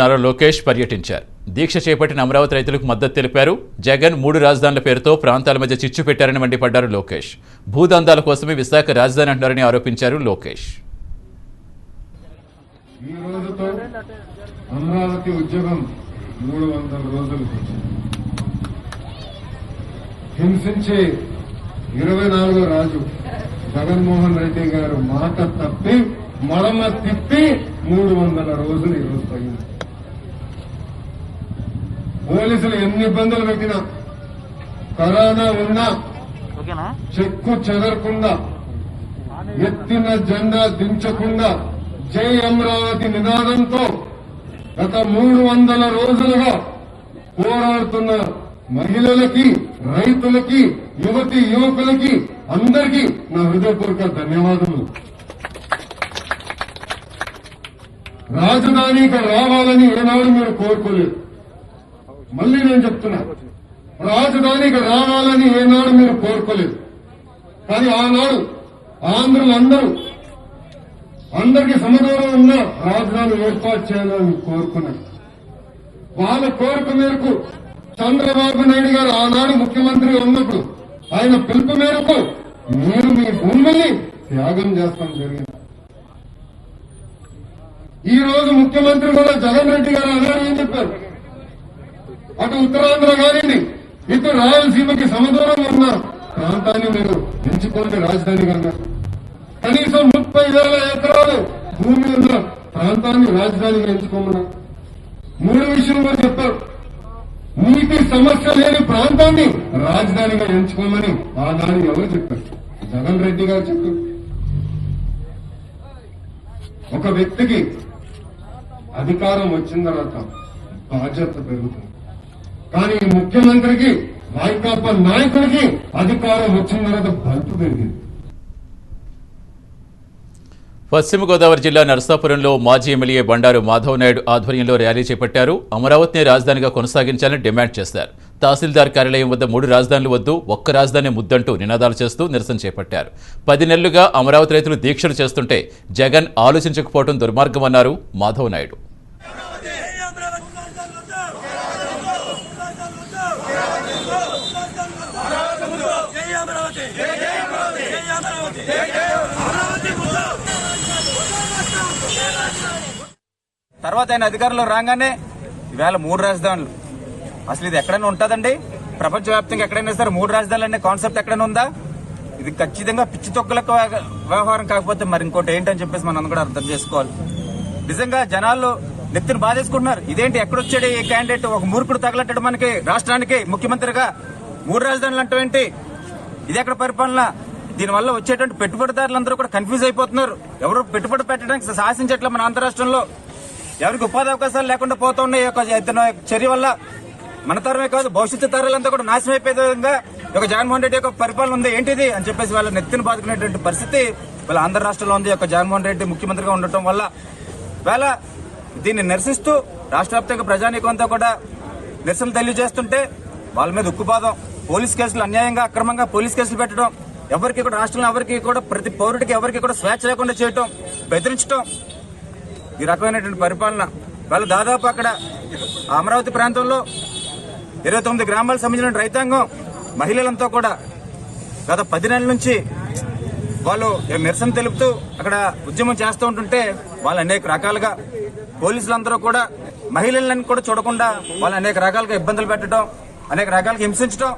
నారా లోకేష్ పర్యటించారు. దీక్ష చేపట్టిన అమరావతి రైతులకు మద్దతు తెలిపారు. జగన్ మూడు రాజధానుల పేరుతో ప్రాంతాల మధ్య చిచ్చు పెట్టారని మండిపడ్డారు లోకేష్. భూదందాల కోసమే విశాఖ రాజధాని అంటున్నారని ఆరోపించారు లోకేష్. ఈ రోజుతో అమరావతి ఉద్యమం మూడు వందల రోజులు హింసించే ఇరవై నాలుగో రాజు జగన్మోహన్ రెడ్డి గారు మాట తప్పి మడమ తిప్పి మూడు వందల రోజులు ఈరోజు పోయింది పోలీసులు ఎన్ని ఇబ్బందులు పెట్టినా కరోనా ఉన్నా చెక్కు చెదరకుండా ఎత్తిన జెండా దించకుండా జై అమరావతి నినాదంతో గత మూడు వందల రోజులుగా పోరాడుతున్న మహిళలకి రైతులకి యువతి యువకులకి అందరికీ నా హృదయపూర్వక ధన్యవాదములు. రాజధానికి రావాలని ఏనాడు మీరు కోరుకోలేదు. మళ్ళీ నేను చెప్తున్నా. రాజధానికి రావాలని ఏనాడు మీరు కోరుకోలేదు. కానీ ఆనాడు ఆంధ్రులందరూ అందరికీ సమదూరం ఉన్న రాజధాని ఏర్పాటు చేయాలని కోరుకున్నారు. వాళ్ళ కోరిక మేరకు చంద్రబాబు నాయుడు గారు ఆనాడు ముఖ్యమంత్రి ఉన్నప్పుడు ఆయన పిలుపు మేరకు మీరు మీ భూమిని త్యాగం చేస్తాం జరిగింది. ఈ రోజు ముఖ్యమంత్రి కూడా జగన్ రెడ్డి గారు అన్నారు ఏం చెప్పారు? అటు ఉత్తరాంధ్ర గారిని ఇటు రాయలసీమకి సమదూరం ఉన్న ప్రాంతాన్ని మీరు ఎంచుకోండి రాజధానిగా అన్నారు కనీసం ముప్పై వేల ఎకరాలు భూమి ఉన్న ప్రాంతాన్ని రాజధానిగా ఎంచుకోమన్నా మూడు విషయం కూడా చెప్పారు. నీటి సమస్య లేని ప్రాంతాన్ని రాజధానిగా ఎంచుకోమని ఆనాడు ఎవరు చెప్పారు? జగన్ రెడ్డి గారు చెప్పారు. ఒక వ్యక్తికి అధికారం వచ్చిన తర్వాత బాధ్యత పెరుగుతుంది. కానీ ముఖ్యమంత్రికి వైకాపా నాయకుడికి అధికారం వచ్చిన తర్వాత బంతు పెరిగింది పశ్చిమ గోదావరి జిల్లా నరసాపురంలో మాజీ ఎమ్మెల్యే బండారు మాధవ్ నాయుడు ఆధ్వర్యంలో ర్యాలీ చేపట్టారు. అమరావతిని రాజధానిగా కొనసాగించాలని డిమాండ్ చేశారు. తహసీల్దార్ కార్యాలయం వద్ద మూడు రాజధానులు వద్దు ఒక్క రాజధాని ముద్దంటూ నినాదాలు చేస్తూ నిరసన చేపట్టారు. పది నెలలుగా అమరావతి రైతులు దీక్షలు చేస్తుంటే జగన్ ఆలోచించకపోవడం దుర్మార్గమన్నారు మాధవ్ నాయుడు జై అమరావతి జై అమరావతి జై అమరావతి అమరావతి తర్వాత ఆయన అధికారంలో రాగానే ఇవాళ మూడు రాజధానులు. అసలు ఇది ఎక్కడైనా ఉంటుందండి? ప్రపంచవ్యాప్తంగా ఎక్కడైనా సరే మూడు రాజధానులు అనే కాన్సెప్ట్ ఎక్కడైనా ఉందా? ఇది ఖచ్చితంగా పిచ్చి తొక్కలకు వ్యవహారం కాకపోతే మరి ఇంకోటి ఏంటని చెప్పేసి మనం కూడా అర్థం చేసుకోవాలి. నిజంగా జనాలు నెత్తిని బాధేసుకుంటున్నారు. ఇదేంటి ఎక్కడొచ్చాడు ఈ క్యాండిడేట్ ఒక మూర్ఖుడు తగలట్టడం మనకి రాష్ట్రానికి ముఖ్యమంత్రిగా మూడు రాజధానులు అంటే ఏంటి ఇది ఎక్కడ పరిపాలన? దీనివల్ల వచ్చేటువంటి పెట్టుబడిదారులందరూ కూడా కన్ఫ్యూజ్ అయిపోతున్నారు. ఎవరు పెట్టుబడి పెట్టడానికి సాహసించట్లే మన ఆంధ్ర రాష్ట్రంలో ఎవరికి ఉపాధి అవకాశాలు లేకుండా పోతున్నాయి ఈ ఇతని చర్య వల్ల. మన తరమే కాదు భవిష్యత్తు తరాలంతా కూడా నాశనం అయిపోయే విధంగా ఒక జగన్మోహన్ రెడ్డి యొక్క పరిపాలన ఉంది. ఏంటిది అని చెప్పేసి వాళ్ళ నెత్తిని బాదుకునేటువంటి పరిస్థితి వాళ్ళ ఆంధ్ర రాష్ట్రంలో ఉంది. ఒక యొక్క జగన్మోహన్ రెడ్డి ముఖ్యమంత్రిగా ఉండటం వల్ల. వేళ దీన్ని నిరసిస్తూ రాష్ట్ర వ్యాప్తంగా ప్రజానీకంతో కూడా నిరసన తెలియజేస్తుంటే వాళ్ళ మీద ఉక్కుపాదం. పోలీస్ కేసులు అన్యాయంగా అక్రమంగా పోలీస్ కేసులు పెట్టడం. ఎవరికి కూడా రాష్ట్రంలో ఎవరికి కూడా ప్రతి పౌరుడికి ఎవరికి కూడా స్వేచ్ఛ లేకుండా చేయటం బెదిరించడం ఈ రకమైనటువంటి పరిపాలన. వాళ్ళు దాదాపు అక్కడ అమరావతి ప్రాంతంలో ఇరవై తొమ్మిది గ్రామాలకు సంబంధించిన రైతాంగం మహిళలంతా కూడా గత పది నెలల నుంచి వాళ్ళు నిరసన తెలుపుతూ అక్కడ ఉద్యమం చేస్తూ ఉంటుంటే వాళ్ళు అనేక రకాలుగా పోలీసులందరూ కూడా మహిళలను కూడా చూడకుండా వాళ్ళు అనేక రకాలుగా ఇబ్బందులు పెట్టడం అనేక రకాలుగా హింసించడం